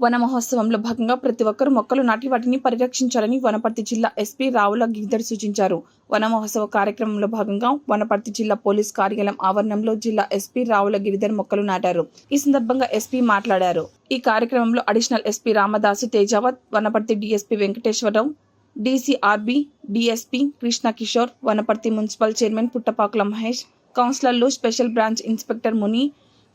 వన మహోత్సవంలో భాగంగా ప్రతి ఒక్కరూ మొక్కలు నాటి వాటిని పరిరక్షించాలని వనపర్తి జిల్లా ఎస్పీ రావుల గిద్దర్ సూచించారు. వన మహోత్సవ కార్యక్రమంలో భాగంగా వనపర్తి జిల్లా పోలీస్ కార్యాలయం ఆవరణంలో జిల్లా ఎస్పీ రావుల గిరిధర్ మొక్కలు నాటారు. ఈ సందర్భంగా ఎస్పీ మాట్లాడారు. ఈ కార్యక్రమంలో additional SP Ramadasu Tejavat Wanaparthy DSP Venkateswararao DCRB DSP Krishna Kishore Wanaparthy municipal chairman Puttapakula Mahesh కౌన్సిలర్లు special branch inspector Muni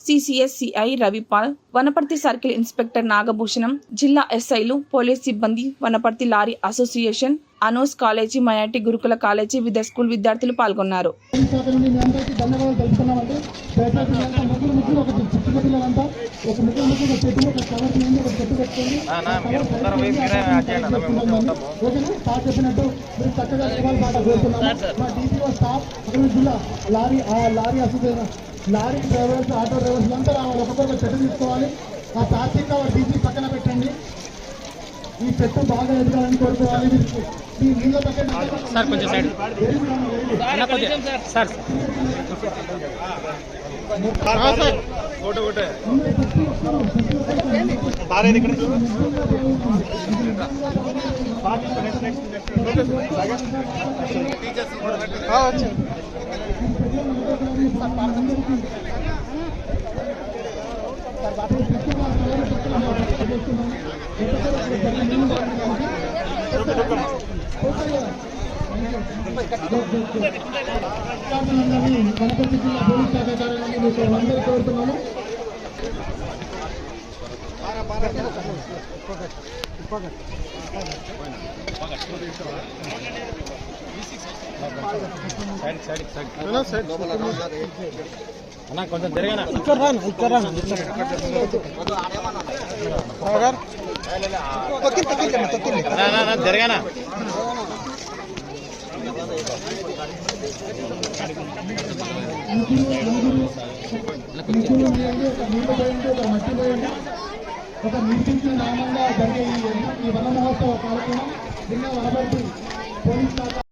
CCS CI Ravipal Wanaparthy circle inspector Nagabhushanam జిల్లా ఎస్ఐలు పోలీస్ సిబ్బంది వనపర్తి లారీ అసోసియేషన్ అనోస్ college minority గురుకుల college విద్యా school విద్యార్థులు పాల్గొన్నారు. Lorry association lorry drivers auto drivers అంతా రావాలి ఒక్కొక్క చెట్టు తీసుకోవాలి ఆ ప్లాస్టిక్ కవర్ తీసి పక్కన పెట్టండి ఈ చెట్టు బాగా ఎదగాలని కోరుకోవాలి మీరు మీ నీళ్ళ పక్కన సార్ కొంచెం సైడ్ అన్న కొంచెం సార్ ఫోటో ఒకటే సార్ ఇది ఇక్కడ అధికారులందరినీ గణపతి జిల్లా పోలీస్ శాఖ కార్యాలయాన్ని మీకు అందరూ కోరుతున్నాము సైడ్ సైడ్ అన్న కొంచెం తిరగనా ఇక్కడ రాను ఇక్కడ రాను తిరగనా ఒక నిర్మించిన నామంగా జరిగే ఈ ఈ వన మహోత్సవ కార్యక్రమం నిన్న వనపర్తి పోలీస్ శాఖ